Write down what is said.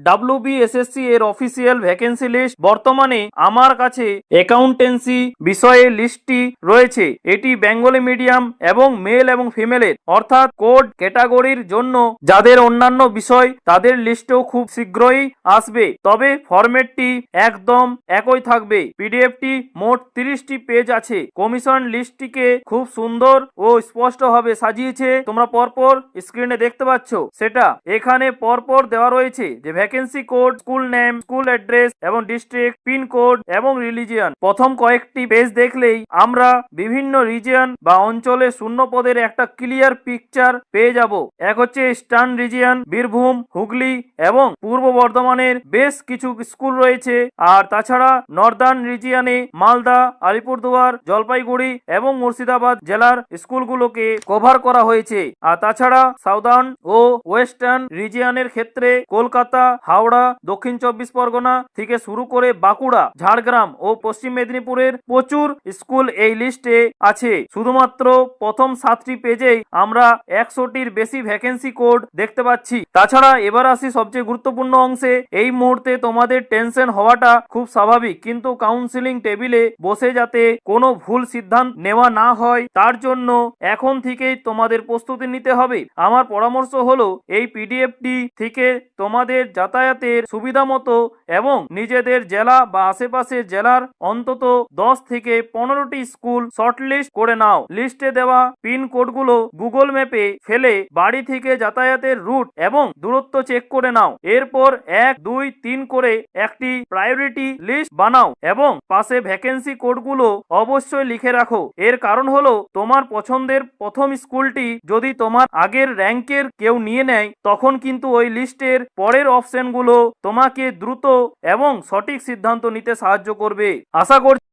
WBSSC এর official vacancy list বর্তমানে আমার কাছে অ্যাকাউন্টেন্সি বিষয়ে লিস্টটি রয়েছে। এটি বেঙ্গলি মিডিয়াম এবং মেল এবং ফিমেলের অর্থাৎ কোড ক্যাটাগরির জন্য যাদের অন্যান্য বিষয়, তাদের লিস্টেও খুব শীঘ্রই আসবে। তবে ফরম্যাটটি একদম একই থাকবে। পিডিএফটি মোট তিরিশটি পেজ আছে। কমিশন লিস্টটিকে খুব সুন্দর ও স্পষ্টভাবে সাজিয়েছে। তোমরা পরপর স্ক্রিনে দেখতে পাচ্ছ। সেটা এখানে পরপর দেওয়া রয়েছে যে vacancy code school name school address এবং ডিস্ট্রিক্ট পিন কোড এবং রিলিজিয়ন প্রথম কয়েকটি পেজ দেখলেই আমরা বিভিন্ন রিজিয়ন বা অঞ্চলে শূন্য পদের একটা ক্লিয়ার পিকচার পেয়ে যাব। এক হচ্ছে ইস্টার্ন রিজিয়ন বীরভূম, হুগলি এবং পূর্ব বর্ধমানের বেশ কিছু স্কুল রয়েছে। আর তাছাড়া নর্দার্ন রিজিয়নে মালদা, আলিপুরদুয়ার, জলপাইগুড়ি এবং মুর্শিদাবাদ জেলার স্কুলগুলোকে কভার করা হয়েছে। আর তাছাড়া সাউদার্ন ও ওয়েস্টার্ন রিজিয়নের ক্ষেত্রে কলকাতা হাওড়া, দক্ষিণ চব্বিশ পরগনা থেকে শুরু করে বাঁকুড়া, ঝাড়গ্রাম ও পশ্চিম মেদিনীপুরের প্রচুর স্কুল এই লিস্টে আছে। শুধুমাত্র প্রথম সাতটি পেজেই আমরা একশোটির বেশি ভ্যাকেন্সি কোড দেখতে পাচ্ছি। তাছাড়া এবার আসি সবচেয়ে গুরুত্বপূর্ণ অংশে। এই মুহূর্তে তোমাদের টেনশন হওয়াটা খুব স্বাভাবিক, কিন্তু কাউন্সিলিং টেবিলে বসে যাতে কোনো ভুল সিদ্ধান্ত নেওয়া না হয়, তার জন্য এখন থেকেই তোমাদের প্রস্তুতি নিতে হবে। আমার পরামর্শ হলো, এই পিডিএফটি থেকে তোমাদের যাতায়াতের সুবিধা মতো এবং নিজেদের জেলা বা আশেপাশের জেলার অন্তত দশ থেকে পনেরোটি স্কুল শর্টলিস্ট করে নাও। লিস্টে দেওয়া পিন কোডগুলো গুগল ম্যাপে ফেলে বাড়ি থেকে যাতায়াতের রুট এবং দূরত্ব চেক করে নাও। এরপর এক, দুই, তিন করে একটি প্রায়োরিটি লিস্ট বানাও এবং পাশে ভ্যাকেন্সি কোডগুলো অবশ্যই লিখে রাখো। এর কারণ হলো তোমার পছন্দের প্রথম স্কুলটি যদি তোমার আগের র্যাঙ্কের কেউ নিয়ে নেয়, তখন কিন্তু ওই লিস্টের পরের অপশনগুলো তোমাকে দ্রুত এবং সঠিক সিদ্ধান্ত নিতে সাহায্য করবে। আশা করছি